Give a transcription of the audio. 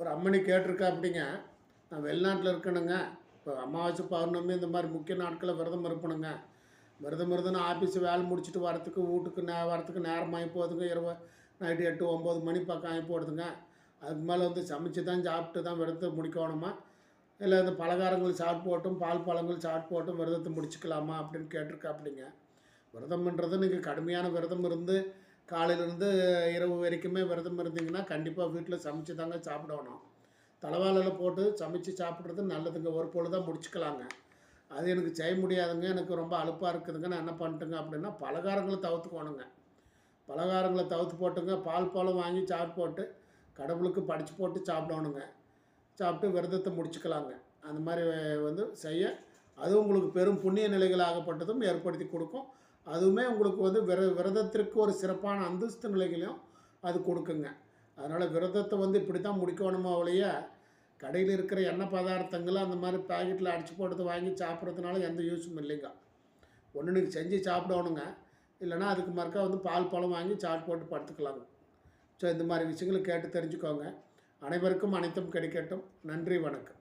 ஒரு அம்மனி கேட்டிருக்கா அப்படிங்க. நான் வெளிநாட்டில் இருக்கணுங்க. இப்போ அமாவாசை பௌர்ணமி இந்த மாதிரி முக்கிய நாட்களில் விரதம் இருப்பணுங்க. விரதம் இருந்துன்னு ஆஃபீஸ் வேலை முடிச்சுட்டு வரத்துக்கு வீட்டுக்கு நே வரத்துக்கு நேரமாகி போகுதுங்க. இரவு நைட்டு எட்டு ஒம்பது மணி பக்கம் ஆகி போடுதுங்க அதுக்கு மேலே வந்து சமைச்சு தான் சாப்பிட்டு தான் விரதத்தை முடிக்கணுமா? இல்லை இந்த பலகாரங்கள் சாப்பிட்டு போட்டும் பால் பழங்கள் சாப்பிட்டு போட்டும் விரதத்தை முடிச்சுக்கலாமா அப்படின்னு கேட்டிருக்கா அப்படிங்க விரதம்ன்றது நீங்கள் கடுமையான விரதம் இருந்து காலையிலேருந்து இரவு வரைக்குமே விரதம் இருந்தீங்கன்னா கண்டிப்பாக வீட்டில் சமைச்சு தாங்க சாப்பிடணும். தலைவாழையில் போட்டு சமைச்சு சாப்பிட்றது நல்லதுங்க. ஒரு பொழுதாக முடிச்சுக்கலாங்க. அது எனக்கு செய்ய முடியாதுங்க. எனக்கு ரொம்ப அழுப்பாக இருக்குதுங்க. நான் என்ன பண்ணிட்டுங்க அப்படின்னா பலகாரங்களை தவிர்த்துக்கோணுங்க. பலகாரங்களை தவிர்த்து போட்டுங்க. பால் பழம் வாங்கி சாப்பிட்டு போட்டு கடவுளுக்கு படித்து போட்டு சாப்பிடணுங்க. சாப்பிட்டு விரதத்தை முடிச்சுக்கலாங்க. அந்த மாதிரி வந்து செய்ய அது உங்களுக்கு பெரும் புண்ணிய நிலைகளாகப்பட்டதும் ஏற்படுத்தி கொடுக்கும். அதுவுமே உங்களுக்கு வந்து விர விரதத்திற்கு ஒரு சிறப்பான அந்தஸ்து நிலைகளையும் அது கொடுக்குங்க. அதனால் விரதத்தை வந்து இப்படி தான் முடிக்கணுமோ ஒழிய கடையில் இருக்கிற எண்ணெய் பதார்த்தங்களை அந்த மாதிரி பேக்கெட்டில் அடிச்சு போட்டு வாங்கி சாப்பிட்றதுனால எந்த யூஸும் இல்லைங்க. ஒன்று நீங்கள் செஞ்சு சாப்பிடணுங்க. இல்லைன்னா அதுக்கு மறுக்கா வந்து பால் பழம் வாங்கி சாட் போட்டு படுத்துக்கலாங்க. ஸோ இந்த மாதிரி விஷயங்களை கேட்டு தெரிஞ்சுக்கோங்க. அனைவருக்கும் அனைத்தும் கிடைக்கட்டும். நன்றி வணக்கம்.